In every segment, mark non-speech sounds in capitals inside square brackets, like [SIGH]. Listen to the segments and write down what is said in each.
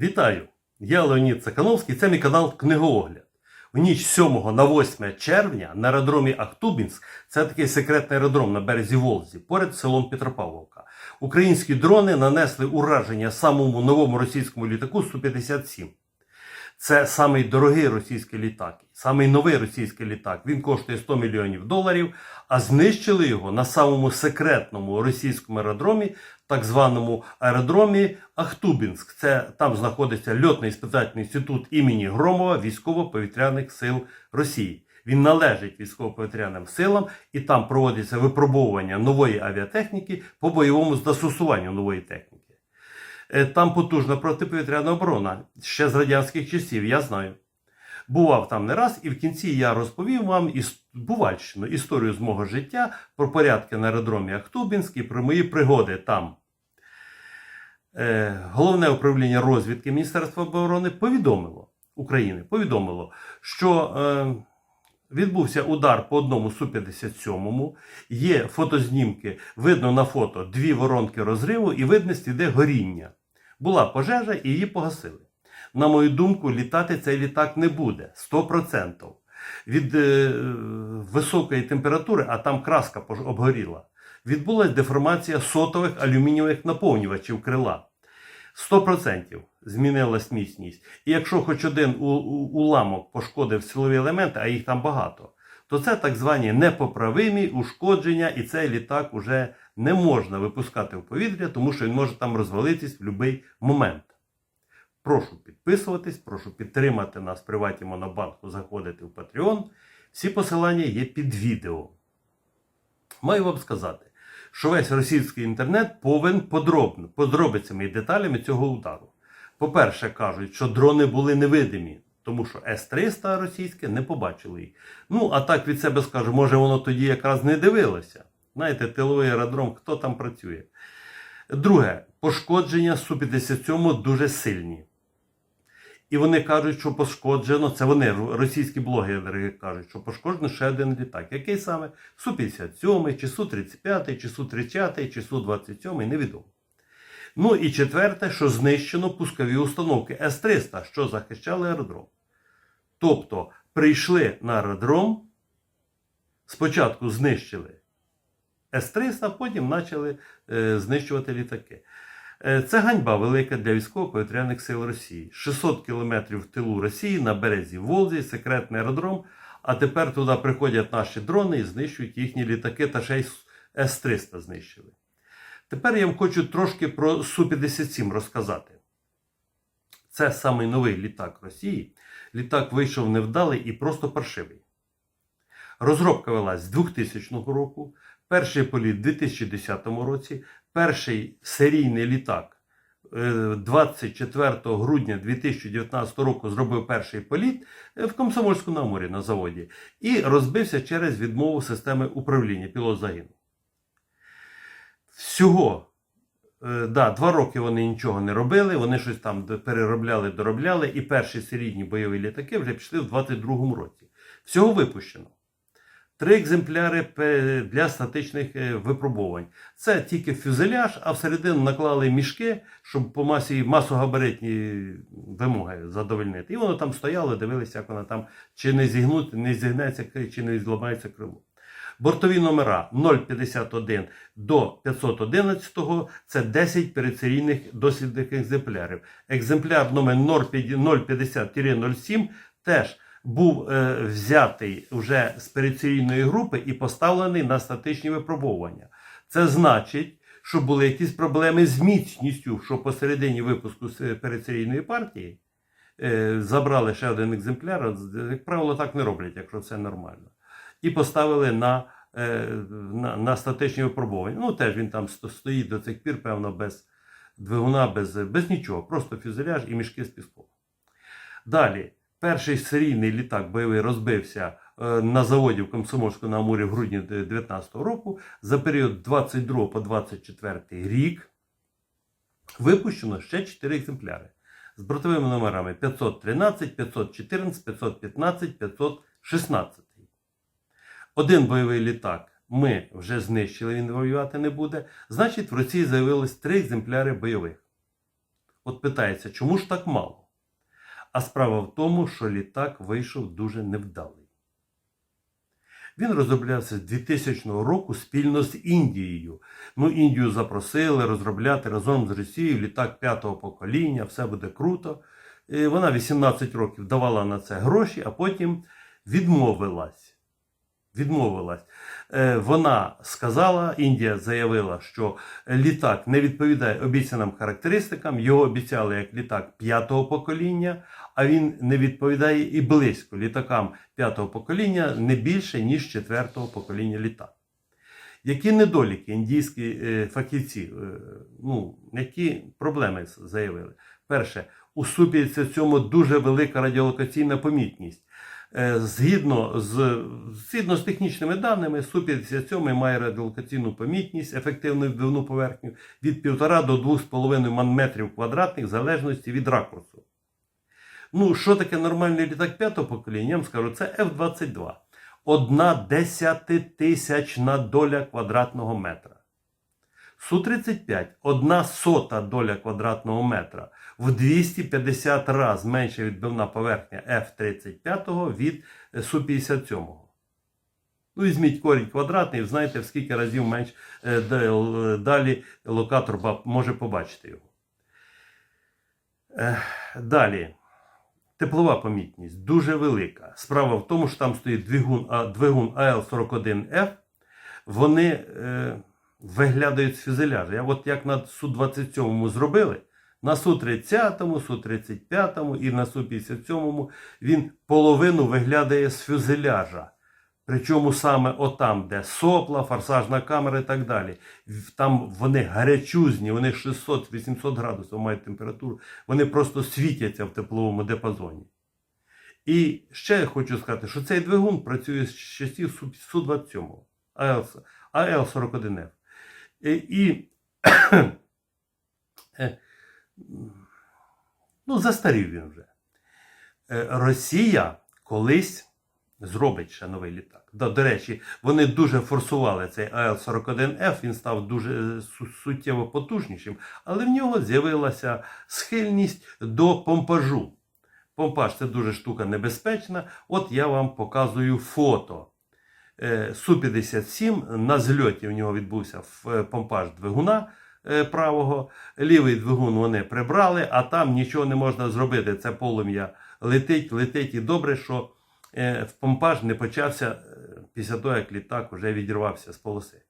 Вітаю! Я Леонід Цакановський, це мій канал Книгоогляд. В ніч 7 на 8 червня на аеродромі Ахтубінськ, це такий секретний аеродром на березі Волзі, поряд селом Петропавловка. Українські дрони нанесли ураження самому новому російському літаку Су-57. Це самий дорогий російський літак, самий новий російський літак. Він коштує 100 мільйонів доларів, а знищили його на самому секретному російському аеродромі, так званому аеродромі Ахтубінськ. Це там знаходиться льотний спеціальний інститут імені Громова військово-повітряних сил Росії. Він належить військово-повітряним силам, і там проводиться випробовування нової авіатехніки по бойовому застосуванню нової техніки. Е, Там потужна протиповітряна оборона ще з радянських часів, я знаю. Бував там не раз, і в кінці я розповів вам іс... бувальщину, історію з мого життя про порядки на аеродромі Ахтубінськ і про мої пригоди там. Е, Головне управління розвідки Міністерства оборони повідомило України, повідомило, що е, відбувся удар по одному Су-57. Є фотознімки, видно на фото дві воронки розриву і видно сліди горіння. Була пожежа і її погасили. На мою думку, літати цей літак не буде 100%. Від е, високої температури, а там краска обгоріла, відбулася деформація сотових алюмінієвих наповнювачів крила. 100% змінилась міцність. І якщо хоч один уламок пошкодив силові елементи, а їх там багато, то це так звані непоправимі ушкодження, і цей літак уже не можна випускати в повітря, тому що він може там розвалитись в будь-який момент. Прошу підписуватись, прошу підтримати нас в приваті Монобанку, заходити в Patreon. Всі посилання є під відео. Маю вам сказати, що весь російський інтернет повен подробно, подробицями і деталями цього удару. По-перше, кажуть, що дрони були невидимі, тому що С-300 російське не побачили їх. Ну, а так від себе скажу, може воно тоді якраз не дивилося. Знаєте, тиловий аеродром, хто там працює. Друге, пошкодження Су-57 дуже сильні. І вони кажуть, що пошкоджено, це вони, російські блогери кажуть, що пошкоджено ще один літак. Який саме? Су-57, чи Су-35, чи Су-30, чи Су-27, невідомо. Ну і четверте, що знищено пускові установки С-300, що захищали аеродром. Тобто прийшли на аеродром, спочатку знищили С-300, потім почали е, знищувати літаки. Е, Це ганьба велика для військово-повітряних сил Росії. 600 кілометрів в тилу Росії на березі Волзі, секретний аеродром. А тепер туди приходять наші дрони і знищують їхні літаки та ще й С-300 знищили. Тепер я вам хочу трошки про Су-57 розказати. Це самий новий літак Росії. Літак вийшов невдалий і просто паршивий. Розробка велась з 2000 року, перший політ у 2010 році, перший серійний літак е, 24 грудня 2019 року зробив перший політ е, в Комсомольську на морі на заводі і розбився через відмову системи управління. Пілот загинув. Всього е, да, два роки вони нічого не робили, вони щось там переробляли, доробляли, і перші серійні бойові літаки вже пішли в 22-му році. Всього випущено. Три екземпляри для статичних е, випробувань. Це тільки фюзеляж, а всередину наклали мішки, щоб по масі масогабаритні вимоги задовольнити. І воно там стояло, дивилися, як воно там чи не зігнути, не зігнеться, чи не зламається крило. Бортові номера 051 до 511 це 10 передсерійних дослідних екземплярів. Екземпляр номер 050-07 теж був е, взятий вже з передсерійної групи і поставлений на статичні випробовування. Це значить, що були якісь проблеми з міцністю, що посередині випуску з передсерійної партії е, забрали ще один екземпляр. Як правило, так не роблять, якщо все нормально. І поставили на, е, на, на статичні випробування. Ну, теж він там стоїть до цих пір, певно, без двигуна, без, без нічого, просто фюзеляж і мішки з піском. Далі, перший серійний літак бойовий розбився е, на заводі в Комсомольську на Амурі в грудні 2019 року. За період 22 по 24 рік випущено ще 4 екземпляри з бортовими номерами 513, 514, 515, 516. Один бойовий літак ми вже знищили, він воювати не буде. Значить, в Росії з'явилось три екземпляри бойових. От питається, чому ж так мало? А справа в тому, що літак вийшов дуже невдалий. Він розроблявся з 2000 року спільно з Індією. Ну, Індію запросили розробляти разом з Росією літак п'ятого покоління, все буде круто. І вона 18 років давала на це гроші, а потім відмовилась. Відмовилась. Е, Вона сказала, Індія заявила, що літак не відповідає обіцяним характеристикам. Його обіцяли як літак п'ятого покоління, а він не відповідає і близько літакам п'ятого покоління не більше, ніж четвертого покоління літак. Які недоліки індійські е, фахівці, е, ну, які проблеми заявили? Перше, у Су-57 дуже велика радіолокаційна помітність. Е, Згідно з, згідно з технічними даними, Су-57 має радіолокаційну помітність, ефективну відбивну поверхню від 1,5 до 2,5 метрів квадратних в залежності від ракурсу. Ну, що таке нормальний літак п'ятого покоління? Я вам скажу, це F-22. Одна десятитисячна доля квадратного метра. Су-35 одна сота доля квадратного метра. В 250 раз менша відбивна поверхня F-35 від е, Су-57. Ну, візьміть корінь квадратний, знаєте, в скільки разів менш е, далі локатор може побачити його. Далі. Теплова помітність дуже велика. Справа в тому, що там стоїть двигун, а, двигун АЛ-41Ф, Вони е, виглядають з фюзеляжа. От як на Су-27 зробили, на Су-30, Су-35 і на Су-57 він половину виглядає з фюзеляжа. Причому саме отам, де сопла, форсажна камера і так далі. Там вони гарячузні, вони 600-800 градусів мають температуру, вони просто світяться в тепловому діапазоні. І ще я хочу сказати, що цей двигун працює з часів Су- Су-27, АЛ- АЛ-41Ф. І, і [CLEARS THROAT] е, ну, застарів він вже. Е, Росія колись зробить ще новий літак. Да, до речі, вони дуже форсували цей АЛ-41Ф, він став дуже е, су- суттєво потужнішим, але в нього з'явилася схильність до помпажу. Помпаж це дуже штука небезпечна. От я вам показую фото. Е, Су-57 на зльоті в нього відбувся е, помпаж двигуна правого. Лівий двигун вони прибрали, а там нічого не можна зробити. Це полум'я летить, летить і добре, що помпаж не почався е, після того, як літак вже відірвався з полоси.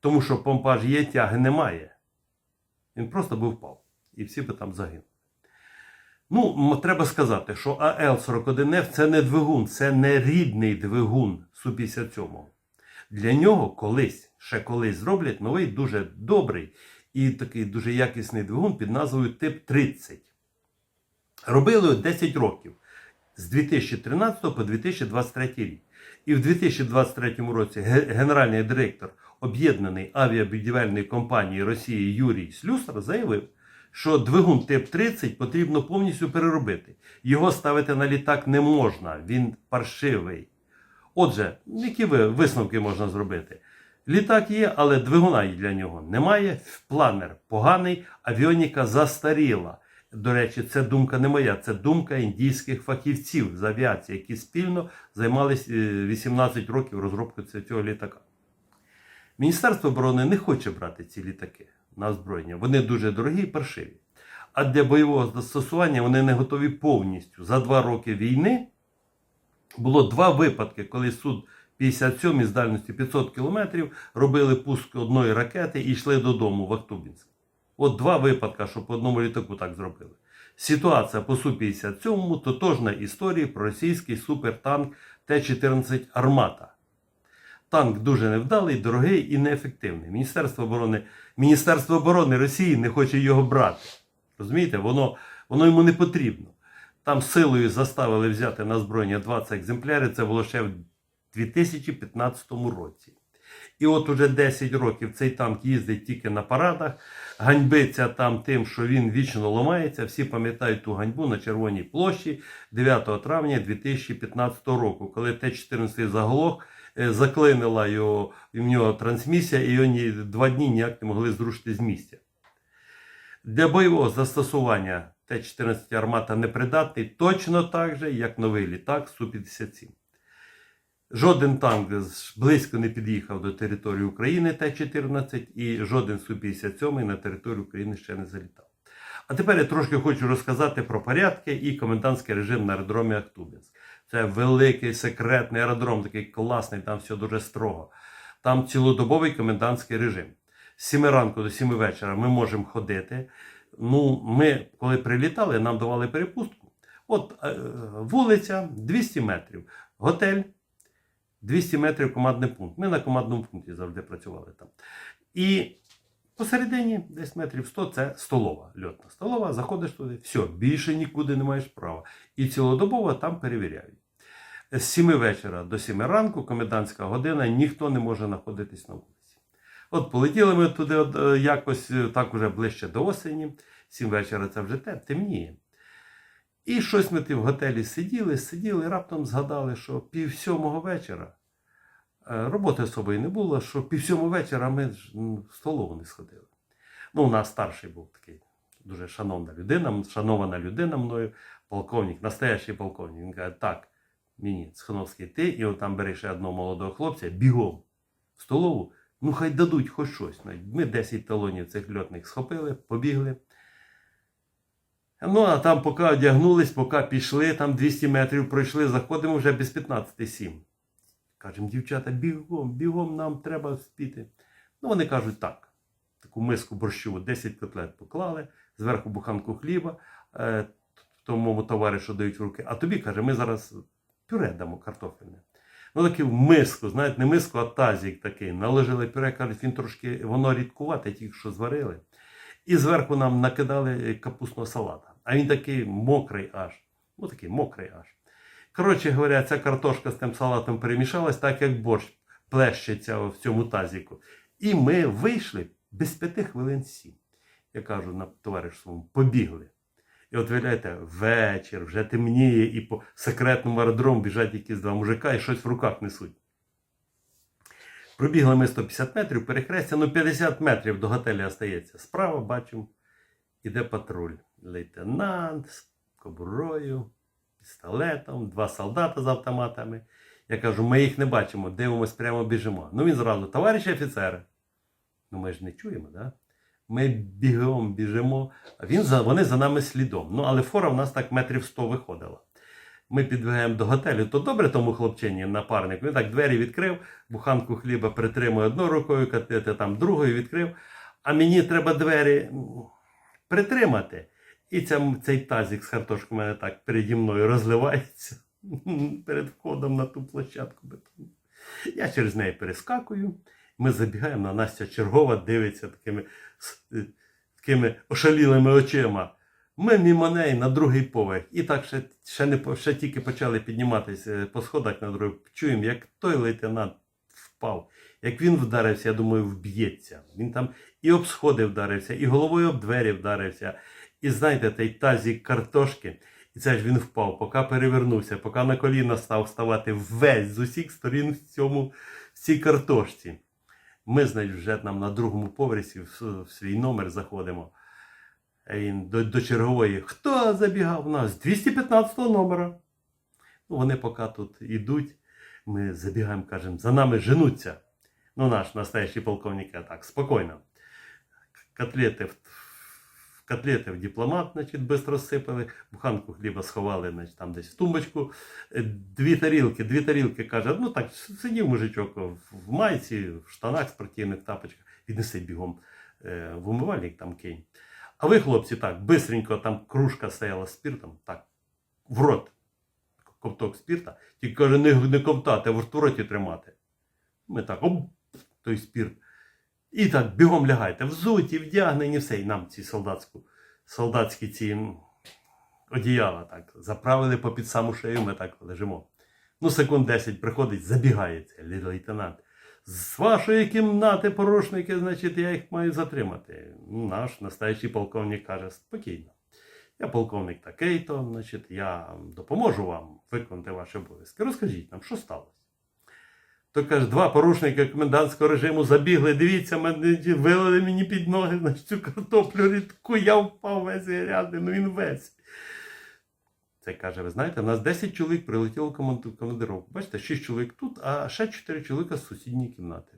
Тому що помпаж є, тяги немає. Він просто би впав. І всі би там загинули. Ну, треба сказати, що АЛ-41Ф це не двигун, це не рідний двигун Су-57. Для нього колись, ще колись зроблять новий дуже добрий і такий дуже якісний двигун під назвою Тип 30. Робили 10 років з 2013 по 2023 рік. І в 2023 році генеральний директор об'єднаної авіабудівельної компанії Росії Юрій Слюсар заявив, що двигун тип 30 потрібно повністю переробити. Його ставити на літак не можна, він паршивий. Отже, які ви- висновки можна зробити? Літак є, але двигуна для нього немає. Планер поганий, авіоніка застаріла. До речі, це думка не моя, це думка індійських фахівців з авіації, які спільно займалися 18 років розробкою цього літака. Міністерство оборони не хоче брати ці літаки на озброєння. Вони дуже дорогі і паршиві. А для бойового застосування вони не готові повністю. За два роки війни було два випадки, коли суд 57 з дальності 500 кілометрів робили пуск одної ракети і йшли додому в Ахтубінськ. От два випадки, що по одному літаку так зробили. Ситуація по Су-57 тотожна історії про російський супертанк Т-14 Армата. Танк дуже невдалий, дорогий і неефективний. Міністерство оборони, Міністерство оборони Росії не хоче його брати. Розумієте, воно, воно йому не потрібно. Там силою заставили взяти на зброєння 20 екземплярів, це було ще в 2015 році. І от уже 10 років цей танк їздить тільки на парадах, ганьбиться там тим, що він вічно ламається. Всі пам'ятають ту ганьбу на Червоній площі 9 травня 2015 року, коли Т-14 заглох, е, заклинила його, в нього трансмісія, і його два дні ніяк не могли зрушити з місця. Для бойового застосування Т-14 армата непридатний точно так же, як новий літак Су-57. Жоден танк близько не під'їхав до території України Т-14 і жоден Су-57 на територію України ще не залітав. А тепер я трошки хочу розказати про порядки і комендантський режим на аеродромі Ахтубінськ. Це великий секретний аеродром, такий класний, там все дуже строго. Там цілодобовий комендантський режим. З 7 ранку до 7 вечора ми можемо ходити. Ну, ми, коли прилітали, нам давали перепустку. От е, вулиця 200 метрів, готель 200 метрів командний пункт. Ми на командному пункті завжди працювали там. І посередині, десь метрів 100, це столова, льотна столова. Заходиш туди, все, більше нікуди не маєш права. І цілодобово там перевіряють. З 7 вечора до 7 ранку, комендантська година, ніхто не може знаходитись на вулиці. От полетіли ми туди от, е, якось е, так уже ближче до осені. 7 вечора це вже темніє. І щось ми ти в готелі сиділи, сиділи, раптом згадали, що пів сьомого вечора е, роботи з не було, що пів сьомого вечора ми ж в столову не сходили. Ну, у нас старший був такий дуже шановна людина, шанована людина мною, полковник, настоящий полковник. Він каже, так, мені Цхановський, ти, і от там бери ще одного молодого хлопця, бігом в столову, ну хай дадуть хоч щось. Ми 10 талонів цих льотних схопили, побігли. Ну, а там поки одягнулись, поки пішли, там 200 метрів пройшли, заходимо вже без 15-7. Кажемо, дівчата, бігом, бігом, нам треба спіти. Ну, вони кажуть, так. Таку миску борщу, 10 котлет поклали, зверху буханку хліба, е, тому товаришу дають в руки. А тобі каже, ми зараз пюре дамо картофельне. Ну, таке в миску, знаєте, не миску, а тазік такий. Наложили пюре, кажуть, він трошки, воно рідкувате, тільки що зварили. І зверху нам накидали капустного салата. А він такий мокрий аж. Ну такий мокрий аж. Коротше говоря, ця картошка з тим салатом перемішалась, так як борщ плещеться в цьому тазіку. І ми вийшли без п'яти хвилин сім. Я кажу на товаришу своєму, побігли. І от виявляєте, вечір, вже темніє, і по секретному аеродрому біжать якісь два мужика і щось в руках несуть. Пробігли ми 150 метрів, перехрестя, ну 50 метрів до готелю остається. Справа бачимо, іде патруль. Лейтенант з кобурою, пістолетом, два солдата з автоматами. Я кажу, ми їх не бачимо, дивимось, прямо біжимо. Ну він зразу, товариші офіцери. Ну ми ж не чуємо, да? Ми бігом біжимо, він вони за нами слідом. Ну, але фора в нас так метрів 100 виходила. Ми підбігаємо до готелю, то добре тому хлопчині, напарник. Він так двері відкрив, буханку хліба притримує одною рукою, катити там другою відкрив. А мені треба двері притримати. І ця, цей тазик з картошкою мене так переді мною розливається [LAUGHS] перед входом на ту площадку бетонну. Я через неї перескакую. Ми забігаємо на Настя чергова, дивиться такими, е, такими ошалілими очима. Ми мимо неї на другий поверх. І так ще, ще, не, ще тільки почали підніматися по сходах на другий. Чуємо, як той лейтенант впав. Як він вдарився, я думаю, вб'ється. Він там і об сходи вдарився, і головою об двері вдарився. І знаєте, той тазік картошки. І це ж він впав, поки перевернувся, поки на коліна став ставати весь з усіх сторін в цьому в цій картошці. Ми, значить, вже там на другому поверсі в, в свій номер заходимо. А він до, до чергової. Хто забігав в нас? З 215 номера. Ну, вони поки тут йдуть, ми забігаємо, кажемо, за нами женуться. Ну, наш настоящий полковник, а так, спокійно. Котлети в котлети в дипломат, значить, швидко розсипали, буханку хліба сховали, значить, там десь в тумбочку. Е, Дві тарілки, дві тарілки каже, ну так, сидів мужичок в майці, в штанах спортивних тапочках, віднеси бігом е, в умивальник там кинь. А ви, хлопці, так, бистренько, там кружка стояла з спиртом, так, в рот. Ковток спирта, тільки каже, не, не ковтати, а в роті тримати. Ми так, оп, той спирт. І так, бігом лягайте, взуті, вдягнені, все. І нам ці солдатську, солдатські ці одіяла так заправили по під саму шею, ми так лежимо. Ну, секунд 10 приходить, забігає цей ле- лейтенант. З вашої кімнати, порушники, значить, я їх маю затримати. Наш настоящий полковник каже, спокійно. Я полковник такий-то, значить, я допоможу вам виконати ваші обов'язки. Розкажіть нам, що сталося? То каже, два порушника комендантського режиму забігли. Дивіться, мене вилили мені під ноги на цю картоплю рідку, я впав весь грязний, ну він весь. Це каже, ви знаєте, у нас 10 чоловік прилетіло в в командировку. Бачите, 6 чоловік тут, а ще 4 чоловіка з сусідньої кімнати.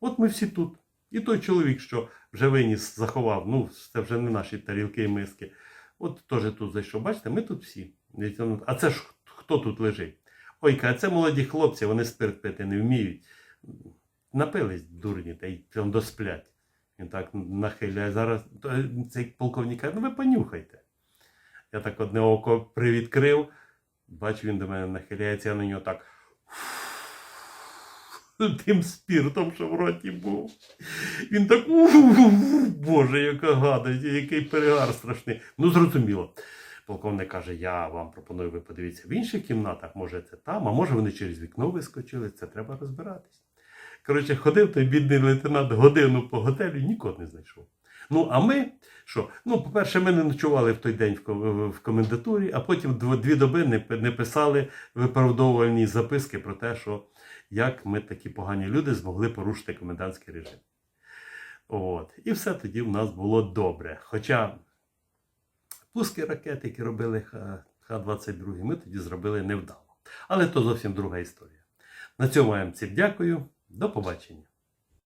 От ми всі тут. І той чоловік, що вже виніс, заховав, ну, це вже не наші тарілки і миски. От теж тут зайшов. Бачите, ми тут всі. А це ж хто тут лежить? Ой, каже, це молоді хлопці, вони спирт пити не вміють. Напились дурні та й там досплять. Він так нахиляє. Зараз цей полковник каже, ну ви понюхайте. Я так одне око привідкрив, бачу, він до мене нахиляється, я на нього так. [LAUGHS] Тим спіртом, що в роті був. Він так, «У-у-у, боже, яка гадость, який перегар страшний. Ну, зрозуміло. Полковник каже: я вам пропоную, ви подивіться в інших кімнатах, може це там, а може вони через вікно вискочили, це треба розбиратись. Коротше, ходив той бідний лейтенант годину по готелю, нікого не знайшов. Ну, а ми, що? Ну, по-перше, ми не ночували в той день в комендатурі, а потім дв- дві доби не писали виправдовувальні записки про те, що як ми такі погані люди змогли порушити комендантський режим. От. І все тоді в нас було добре. Хоча пуски ракет, які робили Х- Х-22, ми тоді зробили невдало. Але то зовсім друга історія. На цьому я вам всім дякую. До побачення.